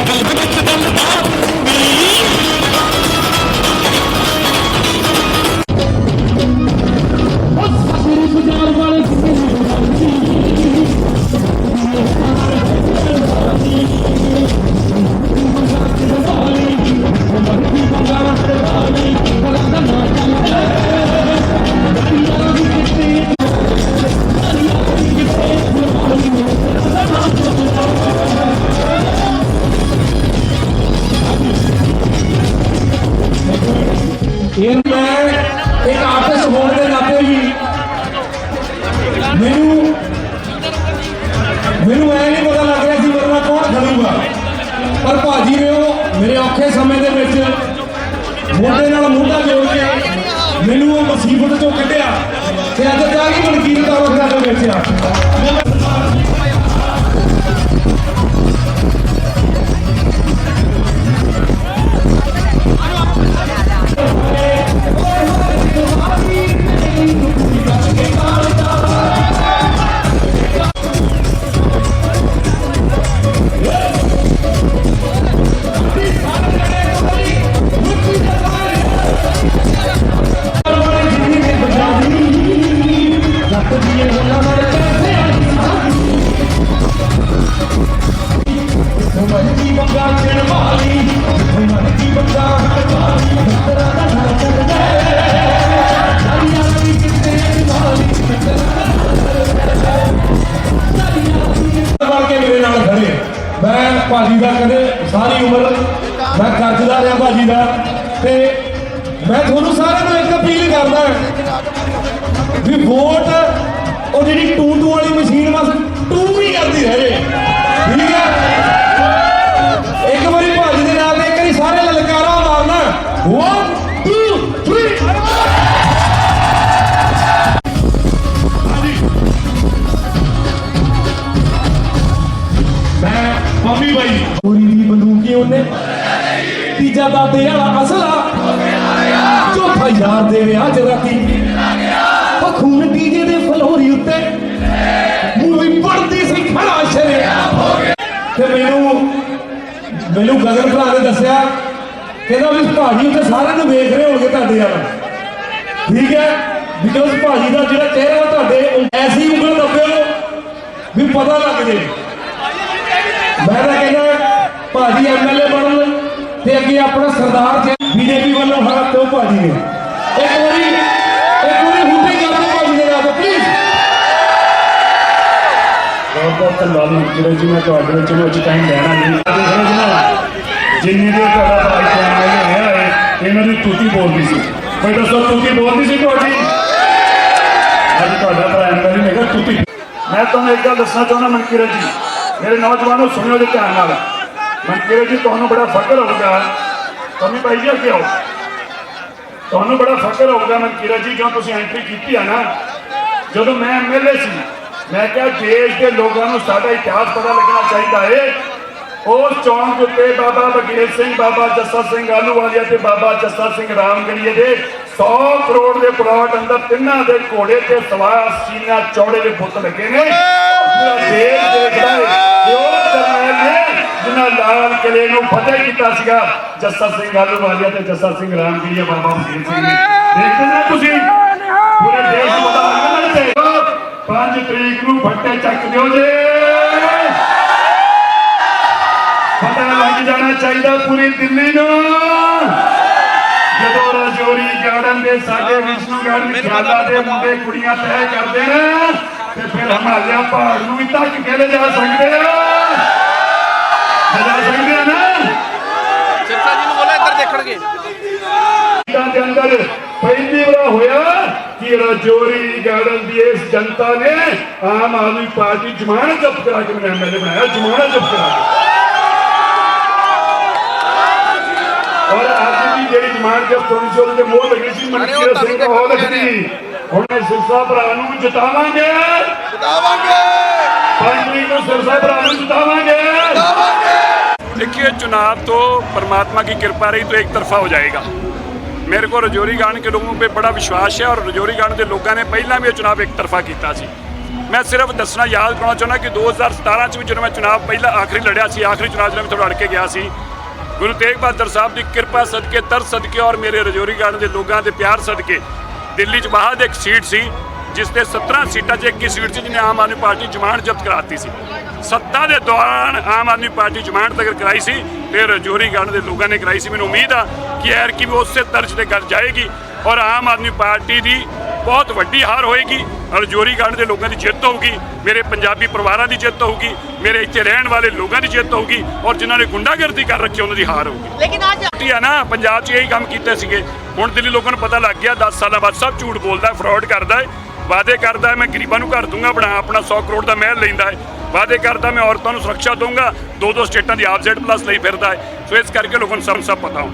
ਇਹ ਤੇ ਅੱਜ ਜਾ ਕੇ ਮਨਕੀਰ ਦਾ ਮੈਂ ਭਾਜੀ ਦਾ ਕਦੇ ਸਾਰੀ ਉਮਰ ਮੈਂ ਕਰਜ਼ਦਾ ਰਿਹਾ ਭਾਜੀ ਦਾ। ਤੇ ਮੈਂ ਤੁਹਾਨੂੰ ਸਾਰਿਆਂ ਨੂੰ ਇੱਕ ਅਪੀਲ ਕਰਦਾ ਵੀ ਵੋਟ ਉਹ ਜਿਹੜੀ ਉਹਨੇ। ਤੀਜਾ ਦਾਦੇ ਵਾਲਾ ਅਸਲਾ। ਚੌਥਾ ਯਾਰ ਦੇ ਵਿਆਹ ਚ ਰਾਤੀ। ਉਹ ਖੂਨ ਡੀਜੇ ਦੇ ਫਲੋਰੀ ਉੱਤੇ। ਮੂਵੀ ਪੜਦੀ ਸੀ, ਖੜਾ ਸ਼ਰਿਆ ਤੇ ਮੈਨੂੰ ਮੈਨੂੰ ਗਗਨ ਭਰਾ ਨੇ ਦੱਸਿਆ, ਕਹਿੰਦਾ ਵੀ ਭਾਜੀ ਉੱਤੇ ਸਾਰਿਆਂ ਨੂੰ ਵੇਖ ਰਹੇ ਹੋਣਗੇ ਤੁਹਾਡੇ ਵੱਲ। ਠੀਕ ਹੈ? ਬਿਕੋਜ਼ ਭਾਜੀ ਦਾ ਜਿਹੜਾ ਚਿਹਰਾ ਤੁਹਾਡੇ ਐਸੀ ਉਂਗਲ ਦੱਬਿਓ ਵੀ ਪਤਾ ਲੱਗ ਜੇ। ਮੈਂ ਤਾਂ ਕਹਿੰਦਾ ਭਾਜੀ ਐਮਐਲਏ ਬਣਨ ਤੇ ਅੱਗੇ ਆਪਣਾ ਸਰਦਾਰ ਜੀ ਬੀਜੇਪੀ ਵੱਲੋਂ ਹਰ ਤੋਂ ਭਾਜੀ ਨੇ? ਇੱਕ ਵਾਰੀ ਇੱਕ ਵਾਰੀ ਹੁੰਦੀ ਕਰ ਭਾਜੀ ਦੇ ਨਾਲ ਪਲੀਜ਼ ਬਹੁਤ ਬਹੁਤ ਧੰਨਵਾਦ ਮੁਖੀ ਜੀ ਮੈਂ ਤੁਹਾਡੇ ਵਿੱਚ ਨੂੰ ਟਾਈਮ ਲੈਣਾ ਨਹੀਂ। ਦੇਖੋ ਜੀ ਤੁਹਾਡਾ ਭਾਈ ਜਾਨ ਆਇਆ ਹੈ ਇਹਨਾਂ ਦੀ ਤੂਤੀ ਬੋਲਦੀ ਸੀ। ਕੋਈ ਦੱਸੋ, ਤੂਤੀ ਬੋਲਦੀ ਸੀ ਤੁਹਾਡੀ? ਅੱਜ ਤੁਹਾਡਾ ਭਰਾ ਐਮਐਲਏ ਨੇ ਕਿਹਾ ਤੂਤੀ। ਮੈਂ ਤੁਹਾਨੂੰ ਇੱਕ ਗੱਲ ਦੱਸਣਾ ਚਾਹੁੰਦਾ, ਮਨਕੀਰਤ ਜੀ। ਮੇਰੇ ਨੌਜਵਾਨੋ ਸੁਣਿਓ ਜੀ ਧਿਆਨ ਨਾਲ। ਮਨਕੀਰਤ ਜੀ, ਤੁਹਾਨੂੰ ਬੜਾ ਫਕਰ ਹੋਊਗਾ। ਤੁਹਾਨੂੰ ਭਾਈ ਜੀ, ਅੱਗੇ ਆਓ। ਤੁਹਾਨੂੰ ਬੜਾ ਫਖਰ ਹੋਊਗਾ ਮਨਕੀਰਤ ਜੀ, ਜਦੋਂ ਤੁਸੀਂ ਐਂਟਰੀ ਕੀਤੀ ਆ ਨਾ, ਜਦੋਂ ਮੈਂ ਐਮਐਲਏ ਸੀ, ਮੈਂ ਕਿਹਾ ਦੇਸ਼ ਦੇ ਲੋਕਾਂ ਨੂੰ ਸਾਡਾ ਇਤਿਹਾਸ ਪਤਾ ਲੱਗਣਾ ਚਾਹੀਦਾ ਏ। ਉਸ ਚੌਂਕ ਉੱਤੇ ਬਾਬਾ ਬਗੇਲ ਸਿੰਘ, ਬਾਬਾ ਜੱਸਾ ਸਿੰਘ ਆਲੂਵਾਲੀਆ ਤੇ ਬਾਬਾ ਜੱਸਾ ਸਿੰਘ ਰਾਮਗੜੀਏ ਦੇ 100 ਕਰੋੜ ਦੇ ਪਲਾਟ ਅੰਦਰ ਤਿੰਨਾਂ ਦੇ ਘੋੜੇ ਤੇ ਸਵਾਰ ਸੀਨਾ ਚੌੜੇ ਦੇ ਬੁੱਤ ਲੱਗੇ ਨੇ। ਪੂਰਾ ਦੇਸ਼ ਦੇਖਦਾ ਏ। ਕਿ ਉਹ ਜਰਨੈਲ ਨੇ ਜਿਨ੍ਹਾਂ ਲਾਲ ਕਿਲੇ ਨੂੰ ਫਤਿਹ ਕੀਤਾ ਸੀਗਾ, ਜੱਸਾ ਸਿੰਘ ਆਲੂਵਾਲੀਆ ਤੇ ਜੱਸਾ ਸਿੰਘ ਰਾਮਗੜੀਆ ਬਾਬਾ ਬਗੇਲ ਸਿੰਘ ਨੇ ਦੇਖਦੇ ਨਾ ਤੁਸੀਂ, ਪੂਰੇ ਦੇਸ਼ ਨੂੰ ਪਤਾ ਲੱਗਣਾ ਚਾਹੀਦਾ 5 ਤਰੀਕ ਨੂੰ ਫੱਟੇ ਚੱਕ ਦਿਓ ਜੇ। ਪਤਾ ਲੱਗ ਜਾਣਾ ਚਾਹੀਦਾ ਪੂਰੀ ਦਿੱਲੀ ਨੂੰ। ਜਦੋਂ ਰਜੋਰੀ ਗਾਰਡਨ ਦੇ ਸਾਡੇ ਵਿਸ਼ਨੂਗੜ੍ਹ ਵਿਖਿਆਲਾ ਦੇ ਮੁੰਡੇ ਕੁੜੀਆਂ ਤੈਅ ਕਰਦੇ ਨੇ, ਤੇ ਫਿਰ ਹਿਮਾਲਿਆ ਪਹਾੜ ਨੂੰ ਵੀ ਤੱਕ ਕੇ ਲੈ ਜਾ ਸਕਦੇ ਆ ਜਾ ਸਕਦੇ ਆ ਨਾ ਸਿਰਸਾ ਜੀ ਨੂੰ ਬੋਲੋ ਇੱਧਰ ਦੇਖਣਗੇ ਪਿੰਡਾਂ ਦੇ ਅੰਦਰ ਪਹਿਲੀ ਵਾਰ ਹੋਇਆ ਕਿ ਰਜੋਰੀ ਗਾਰਡਨ ਦੀ ਇਸ ਜਨਤਾ ਨੇ ਆਮ ਆਦਮੀ ਪਾਰਟੀ ਜਮਾਨਤ ਜ਼ਬਤ ਕਰਾ ਕੇ ਮੈਨੂੰ ਐਮਐਲਏ ਬਣਾਇਆ ਜਮਾਨਤ ਜ਼ਬਤ ਕਰਾ ਕੇ ਔਰ ਅੱਜ ਦੀ ਜਿਹੜੀ ਜਮਾਨਤ ਜ਼ਬਤ ਹੋਣੀ ਸੀ ਉਹਦੇ ਤੇ ਲੱਗੀ ਸੀ ਮਨਕੀਰ ਸਿੰਘ ਦਾ ਹੋ ਲੱਗੀ ਹੁਣ ਇਹ ਸਿਰਸਾ ਭਰਾ ਨੂੰ ਜਿਤਾਵਾਂਗੇ ਜਿਤਾਵਾਂਗੇ ਪੰਜ ਨੂੰ ਸਿਰਸਾ ਭਰਾ देखिए चुनाव तो परमात्मा की कृपा रही तो एक तरफा हो जाएगा मेरे को रजौरी गांव के लोगों पे बड़ा विश्वास है और रजौरी गांव के लोगों ने पहला भी ये चुनाव एक तरफा किया ਸੀ ਮੈਂ ਸਿਰਫ ਦੱਸਣਾ ਯਾਦ ਕਰਾਉਣਾ ਚਾਹੁੰਦਾ ਕਿ 2017 ਚ ਵੀ ਜਦੋਂ ਮੈਂ ਚੁਣਾਵ ਪਹਿਲਾ ਆਖਰੀ ਲੜਿਆ ਸੀ ਆਖਰੀ ਚੁਣਾਵ ਜਦੋਂ ਮੈਂ ਥੋੜਾ ਅੜ ਕੇ ਗਿਆ ਸੀ ਗੁਰੂ ਤੇਗ ਬਹਾਦਰ ਸਾਹਿਬ ਦੀ ਕਿਰਪਾ ਸਦਕੇ ਤਰ ਸਦਕੇ ਔਰ ਮੇਰੇ ਰਜੌਰੀ ਗਾਰਡ ਦੇ ਲੋਕਾਂ ਦੇ ਪਿਆਰ ਸਦਕੇ ਦਿੱਲੀ 'ਚ ਬਾਹਰ ਇੱਕ ਸੀਟ ਸੀ ਜਿਸ ਤੇ 17 ਸੀਟਾਂ 'ਚ ਇੱਕ ਹੀ ਸੀਟ ਸੀ ਜਿਹਨੇ ਆਮ ਆਦਮੀ ਪਾਰਟੀ ਜ਼ਮਾਨਤ ਜ਼ਬਤ ਕਰਾਤੀ ਸੀ। ਸੱਤਾ ਦੇ ਦੌਰਾਨ ਆਮ ਆਦਮੀ ਪਾਰਟੀ ਜ਼ਮਾਨਤ ਤੱਕ ਕਰਾਈ ਸੀ ਤੇ ਰਜੌਰੀ ਗਾਰਡ ਦੇ ਲੋਕਾਂ ਨੇ ਕਰਾਈ ਸੀ। ਮੈਨੂੰ ਉਮੀਦ ਆ ਕਿ ਐਰ ਕੀ ਵੀ ਉਸੇ ਤਰਜ ਤੇ ਗੱਲ ਜਾਏਗੀ ਔਰ ਆਮ ਆਦਮੀ ਪਾਰਟੀ ਦੀ ਬਹੁਤ ਵੱਡੀ ਹਾਰ ਹੋਏਗੀ ਰਜੌਰੀ ਗਾਰਡ ਦੇ ਲੋਕਾਂ ਦੀ ਜਿੱਤ ਹੋਊਗੀ ਮੇਰੇ ਪੰਜਾਬੀ ਪਰਿਵਾਰਾਂ ਦੀ ਜਿੱਤ ਹੋਊਗੀ ਮੇਰੇ ਇੱਥੇ ਰਹਿਣ ਵਾਲੇ ਲੋਕਾਂ ਦੀ ਜਿੱਤ ਹੋਊਗੀ ਔਰ ਜਿਨ੍ਹਾਂ ਨੇ ਗੁੰਡਾਗਰਦੀ ਕਰ ਰੱਖੀ ਉਹਨਾਂ ਦੀ ਹਾਰ ਹੋਊਗੀ। ਲੇਕਿਨ ਅੱਜ ਪਾਰਟੀ ਆ ਨਾ ਪੰਜਾਬ 'ਚ ਇਹੀ ਕੰਮ ਕੀਤੇ ਸੀਗੇ। ਹੁਣ ਦਿੱਲੀ ਲੋਕਾਂ ਨੂੰ ਪਤਾ ਲੱਗ ਗਿਆ 10 ਸਾਲਾਂ ਬਾਅਦ ਸਭ ਝੂਠ ਬੋਲਦਾ ਫਰਾਡ ਕਰਦਾ ਹੈ। ਵਾਅਦੇ ਕਰਦਾ ਮੈਂ ਗਰੀਬਾਂ ਨੂੰ ਘਰ ਦੂੰਗਾ ਬਣਾ ਆਪਣਾ 100 ਕਰੋੜ ਦਾ ਮਹਿਲ ਲੈਂਦਾ ਹੈ। ਵਾਅਦੇ ਕਰਦਾ ਮੈਂ ਔਰਤਾਂ ਨੂੰ ਸੁਰੱਖਿਆ ਦਊਂਗਾ ਦੋ ਦੋ ਸਟੇਟਾਂ ਦੀ ਆਬਜੈਕਟ ਪਲੱਸ ਲਈ ਫਿਰਦਾ ਹੈ। ਸੋ ਇਸ ਕਰਕੇ ਲੋਕਾਂ ਨੂੰ ਸਭ ਸਭ ਪਤਾ ਹੋ